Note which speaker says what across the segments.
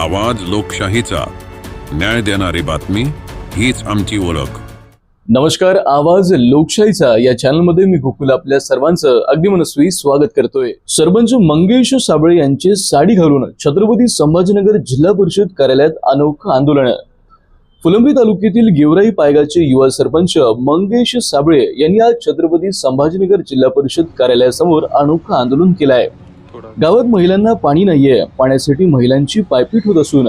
Speaker 1: आवाज लोकशाहीचा. न्याय देणारी बातमी हीच आमची ओळख.
Speaker 2: नमस्कार आवाज लोकशाहीचा. या चॅनलमध्ये मी गोकुल आपल्या सर्वांचं अगदी मनस्वी स्वागत करतोय. सरपंच मंगेश साबळे यांचे साडी घालून छत्रपती संभाजीनगर जिल्हा परिषद कार्यालयात अनोखं आंदोलन. फुलंबी तालुक्यातील गेवराई पायगाचे युवा सरपंच मंगेश साबळे यांनी आज छत्रपती संभाजीनगर जिल्हा परिषद कार्यालयासमोर अनोखं आंदोलन केलं आहे. गावात महिलांना पाणी नाहीये. पाण्यासाठी महिलांची पायपीट होत असून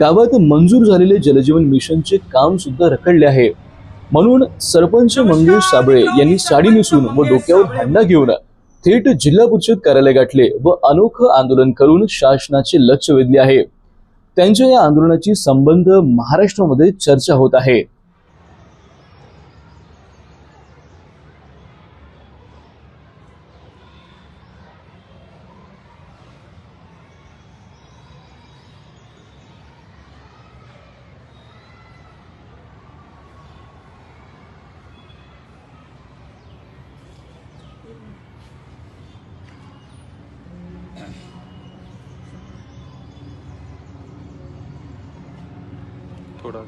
Speaker 2: गावात मंजूर झालेले जलजीवन मिशनचे काम सुद्धा रखडले आहे. म्हणून सरपंच मंगेश साबळे यांनी साडी नेसून व डोक्यावर भांडा घेऊन थेट जिल्हा परिषद कार्यालय गाठले व अनोखं आंदोलन करून शासनाचे लक्ष वेधले आहे. त्यांच्या या आंदोलनाची संबंध महाराष्ट्रामध्ये चर्चा होत आहे.
Speaker 3: थोडा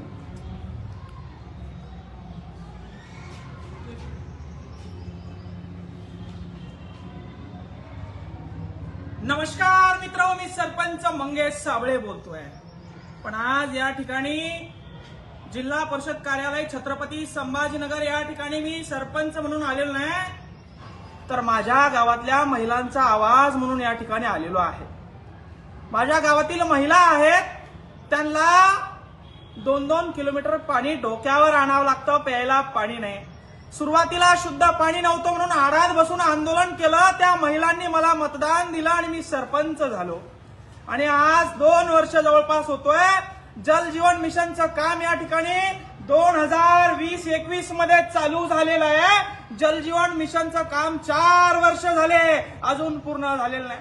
Speaker 4: नमस्कार मित्र मी सरपंच मंगेश साबळे बोलतोय. पण आज या ठिकाणी जिल्हा परिषद कार्यालय छत्रपती संभाजीनगर या ठिकाणी मी सरपंच म्हणून आलेलो नाही तर माझ्या गावातल्या महिलांचा आवाज म्हणून या ठिकाणी आलेलो आहे. माझ्या गावातील महिला आहेत त्यांना दोन दोन किलोमीटर पाणी डोक्यावर आणावं लागतं प्यायला पाणी नाही. सुरुवातीला शुद्ध पाणी नव्हतं म्हणून आडात बसून आंदोलन केलं. त्या महिलांनी मला मतदान दिलं आणि मी सरपंच झालो. आणि आज दोन वर्ष जवळपास होतोय. जल जीवन मिशनचं काम या ठिकाणी दोन हजार वीस एकवीसमध्ये चालू झालेलं आहे. जल जीवन मिशनचं काम चार वर्ष झाले. अजून पूर्ण झालेलं नाही.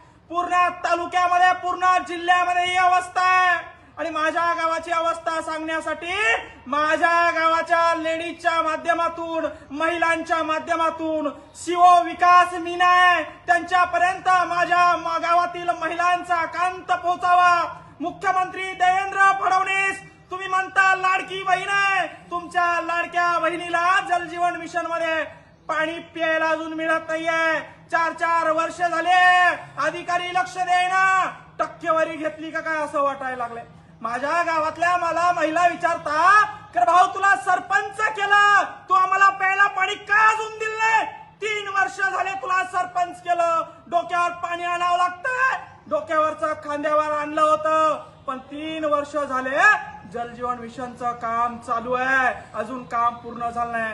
Speaker 4: पूर्ण तालुक्यामध्ये पूर्ण जिल्ह्यामध्ये ही अवस्था आहे. आणि माझ्या गावाची अवस्था सांगण्यासाठी माझ्या गावाच्या लेडीजच्या माध्यमातून महिलांच्या माध्यमातून शिवो विकास मीना त्यांच्यापर्यंत माझ्या गावातील महिलांचा कांत पोहोचावा. मुख्यमंत्री देवेंद्र फडणवीस तुम्ही म्हणता लाडकी बहीण आहे. तुमच्या लाडक्या बहिणीला जलजीवन मिशनमध्ये पाणी प्यायला अजून मिळत नाहीये. चार चार वर्ष झाले. अधिकारी लक्ष देईना. टक्केवारी घेतली का काय असं वाटायला लागलंय. माझ्या गावातल्या मला महिला विचारता तर भाऊ तुला सरपंच केलं. तू आम्हाला प्यायला पाणी का अजून दिलं तीन वर्ष झाले तुला सरपंच केलं. डोक्यावर पाणी आणावं लागतंय. डोक्यावरचा खांद्यावर आणलं होतं. पण तीन वर्ष झाले जलजीवन मिशनचं काम चालू आहे. अजून काम पूर्ण झालं नाही.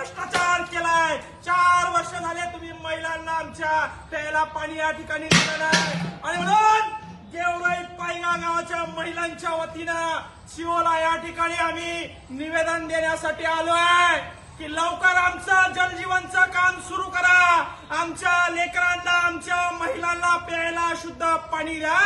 Speaker 4: भ्रष्टाचार केलाय. चार वर्ष झाले तुम्ही महिलांना आमच्या प्यायला पाणी या ठिकाणी दिलं नाही. आणि म्हणून गेवराई पायगा गावाच्या महिलांच्या वतीनं शिवला या ठिकाणी आम्ही निवेदन देण्यासाठी आलो आहे की लवकर आमचं जलजीवनचं काम सुरू करा. आमच्या लेकरांना आमच्या महिलांना प्यायला शुद्ध पाणी द्या.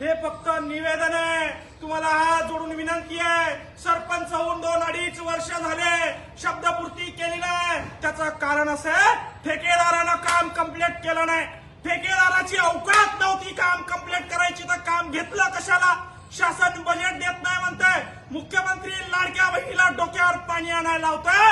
Speaker 4: हे फक्त निवेदन आहे. तुम्हाला हात जोडून विनंती आहे. सरपंच होऊन दोन अडीच वर्ष झाले. शब्दपूर्ती केली नाही. त्याचं कारण असं ठेकेदारानं काम कंप्लीट केलं नाही. ठेकेदाराची अवकात नव्हती काम कंप्लीट करायची. तर काम घेतलं कशाला? शासन बजेट देत नाही म्हणतंय. मुख्यमंत्री लाडक्या बहिणीला डोक्यावर पाणी आणायला लावतंय.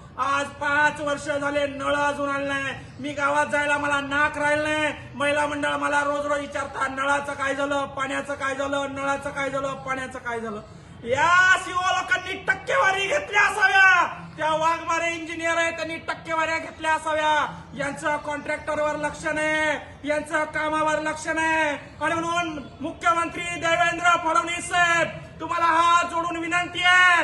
Speaker 4: आज पाच वर्ष झाले नळ अजून आले नाही मी गावात जायला मला नाक राहिलं नाही. महिला मंडळ मला रोज रोज विचारता नळाचं काय झालं पाण्याचं काय झालं नळाचं काय झालं पाण्याचं काय झालं? या सीओ लोकांनी टक्केवारी घेतल्या असाव्या. त्या वाघमारे इंजिनियर आहे त्यांनी टक्केवाऱ्या घेतल्या असाव्या. यांचं कॉन्ट्रॅक्टरवर लक्ष नाही. यांचं कामावर लक्ष नाही. आणि म्हणून मुख्यमंत्री देवेंद्र फडणवीस साहेब तुम्हाला हात जोडून विनंती आहे.